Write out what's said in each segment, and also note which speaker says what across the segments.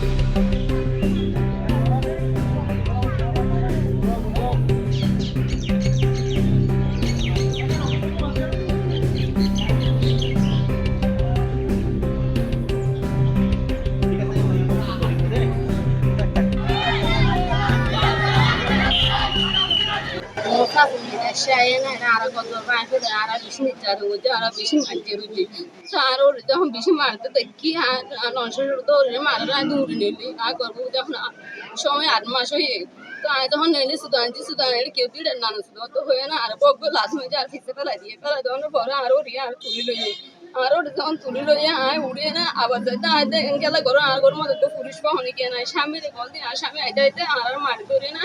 Speaker 1: Thank you. তো আর ওর যখন বেশি মারতে দেখি আর নশো তো ওর উড়ে নিলি করব যখন সময় আট মাস হয়ে তো আমি তখন নিলি আনলে কেউ দিলেন না শুধু তো হয়ে না আর বকবে হয়ে আর ফিসে ফেলা দিয়ে দেওয়ার পরে আর ওর আর তুলি লইয়ে আর ওর যখন তুলি লইয়ে আয় উড়ে না আবার যাইতে দেখেন গেলে ঘর আর ঘর মধ্যে তো পুলিশ পাহনি কে নাই স্বামী রে বলতে আর স্বামী আইতে আইতে আর মারি না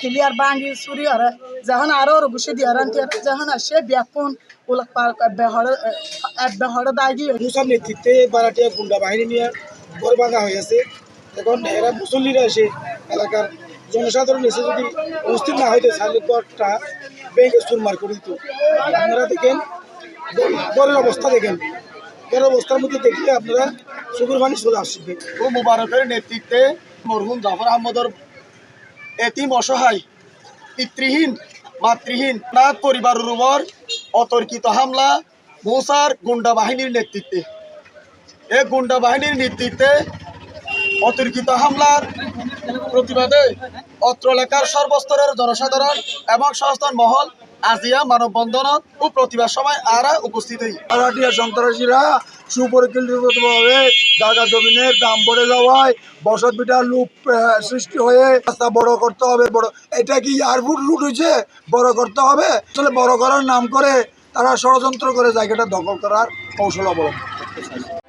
Speaker 2: ক্লিয়ার বাঙ্গি চুরি হরে যখন আরও ওর গুছি দিয়ে রান্তি যখন আসে ব্যাপুন উলক পার বেহরে বেহরে দাগি
Speaker 3: মুসার নেতৃত্বে বারাটিয়া গুন্ডা বাহিনী নিয়ে ঘর ভাঙা হয়েছে এখন এরা মুসল্লিরা এসে এলাকার জনসাধারণ এসে যদি উপস্থিত না হইতে ঘরটা ব্যাংকে চুরমার করে দিত আপনারা দেখেন ঘরের অবস্থা দেখেন ঘরের অবস্থার মধ্যে দেখলে আপনারা চোখের পানি চলে আসবে
Speaker 4: ও মুবারকের নেতৃত্বে মরহুম জাফর আহমদর এতিম অসহায়, পিতৃহীন, মাতৃহীন তার পরিবারের উপর অতর্কিত হামলা মৌসার গুন্ডা বাহিনীর নেতৃত্বে। এ গুন্ডা বাহিনীর নেতৃত্বে অতর্কিত হামলার প্রতিবাদে অত্র এলাকার সর্বস্তরের জনসাধারণ এবং সংস্থান মহল আজিয়া মানববন্ধন ও প্রতিবাদ সময় আরা উপস্থিত। হই
Speaker 3: সন্ত্রাসীরা সুপরিকল্পিতভাবে জায়গা জমিনের দাম বেড়ে যাওয়ায় বসত বিটার লুপ সৃষ্টি হয়ে রাস্তা বড় করতে হবে, বড়, এটা কি এয়ারপোর্ট রুট হয়েছে? বড় করতে হবে? আসলে বড় করার নাম করে তারা ষড়যন্ত্র করে জায়গাটা দখল করার কৌশল অবলম্বন করতে চাইছে